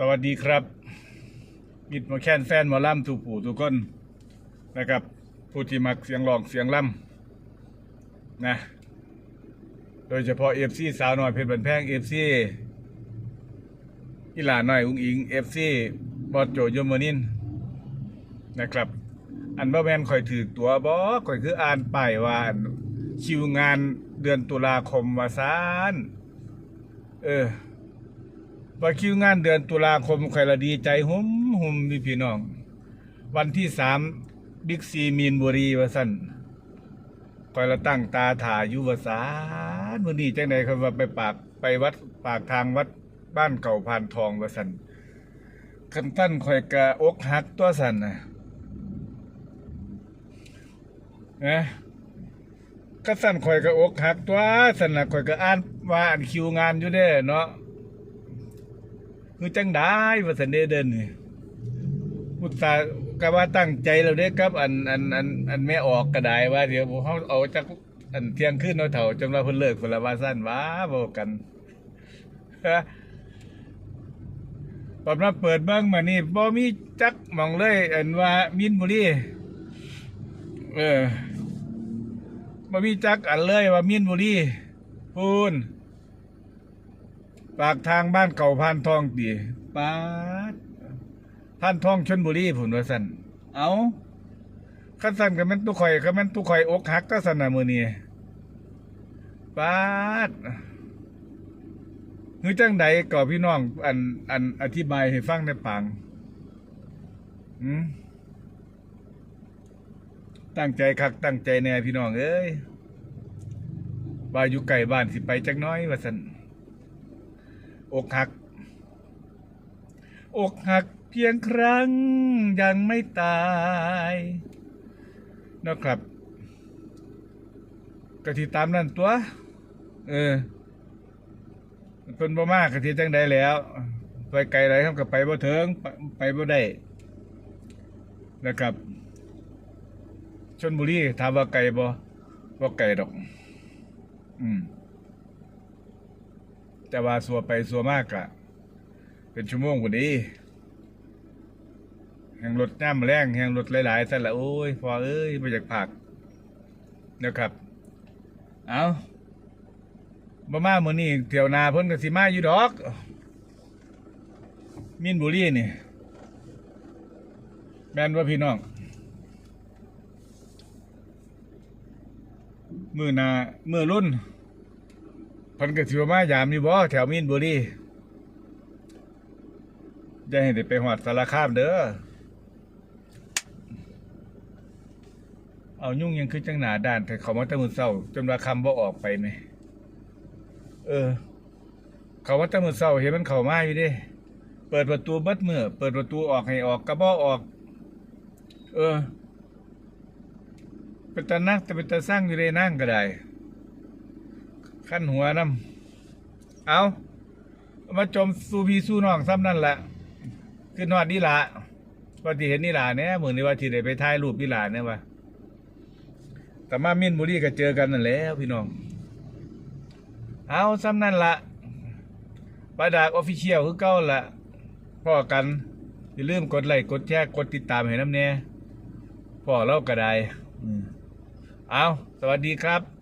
สวัสดีครับมิดมาแค้นแฟนหมอล่ำถูกผู้ทุกคนนะครับ ผู้ที่มักเสียงร้องเสียงล่ำนะ โดยเฉพาะเอฟซีสาวน้อยเพชรบันแพงเอฟซีอีหลาน้อยอุ้งอิงเอฟซีบอสโจยมนินนะครับ อันบ่แมนข่อยถือตัวบ่ข่อยคืออ่านป้ายว่านคิวงานเดือนตุลาคมวาซานเออ ว่าคิวงานเดือนตุลาคมใครละดีใจหุมหุมพี่พี่น้อง วันที่สามบิ๊กซีมีนบุรีว่าสั่นคอยละตั้งตาถ่ายอยู่ว่าสานมื้อนี้จังไดเขาว่าไปปากไปวัดปากทางวัดบ้านเก่าพานทองว่าสั่นคันท่านคอยกะอกหักตัวสันนะนะก็สั่นคอยกะอกหักตัวสันนะคอยกะอ่านว่าอ่านคิวงานอยู่เด้เนาะ คือจังได้ว่าสันเดเดินนี่พุทธากะว่าตั้งใจเราเด้ครับ อันอันอันอันแม่ออกก็ได้ว่าเดี๋ยวผมเขาเอาจากอันเที่ยงขึ้นเอาเถ่าจนว่าเพิ่นเลิกเพิ่นลวาสั้นว้าบอกกันฮะตอนมาเปิดเบิ้งมานี่บ่มีจักมองเลยอันว่ามินบุรีเออบ่มีจักอันเลยว่ามินบุรีพูน ปากทางบ้านเก่าพานทองตีปาดพานทองชนบุรีผุนว่าสันเอาขันสันกับแม่นตุข่อยกับแม่นตุข่อยอกหักก็สันน่ะมือนี้ปาดคือจังใดก่อพี่น้อง อันอันอธิบายให้ฟังในปังหืมตั้งใจคักตั้งใจแน่พี่น้องเอ้ยบายอยู่ไก่บ้านสิไปจักหน้อยว่าสัน อกหัก อกหักเพียงครั้งยังไม่ตายนะครับกะทิตามนั่นตัว เออเป็นบ่มากกะทิจังได้แล้ว ไปไกลไรครับกับไปบ่เถิงไปไปบ่ได้นะครับชนบุรีถามว่าไกลบ่บ่ไกลดอก อืม แต่ว่าสัวไปสัวมากอะเป็นชั่วโมงกว่านี้แห่งรถน้ำแรงแห่งรถหลายๆสั่นละโอ้ยพอเอ้ยมาจากผักนะครับ เอาบ่มาเมื้อนี้เที่ยวนาเพิ่นก็สิมาอยู่ดอก มินบุรีนี่แม่นว่าพี่น้อง มือนา มือรุ่น พันกสิวมายามนี่บ่แถวมีนบุรีจะให้ได้ไปหอดสารคามเด้อ เอายุ่งยังคือจังหนาด่านแต่เขามาตะมือเศร้า จนว่าคำบ่ออกไปไหม เออ เขาว่าตะมือเศร้าเห็นมันเข้ามาอยู่ดิเปิดประตูเบิดเมือเปิดประตูออกให้ออกกระบ่ออก เออ เป็นตานักแต่เป็นตาสร้างอยู่ได้นั่งก็ได้ ขั้นหัวน้ำเอามาจมสูพีสู้น้องซ้ำนั่นแหละคือนอดนี่ละว่าที่เห็นนี่ละเนี่ยเหมือนในว่าที่ได้ไปถ่ายรูปนี่ละเนี่ยว่าแต่มามินบุรีก็เจอกันนั่นแหล้วพี่น้อง เอาซ้ำนั่นละปาดากออฟฟิเชียลคือเก้าละพ่อกัน อย่าลืมกดไลค์กดแชร์กดติดตามให้น้ำเนี่ยพ่อเราก็ได้อืมเอาสวัสดีครับ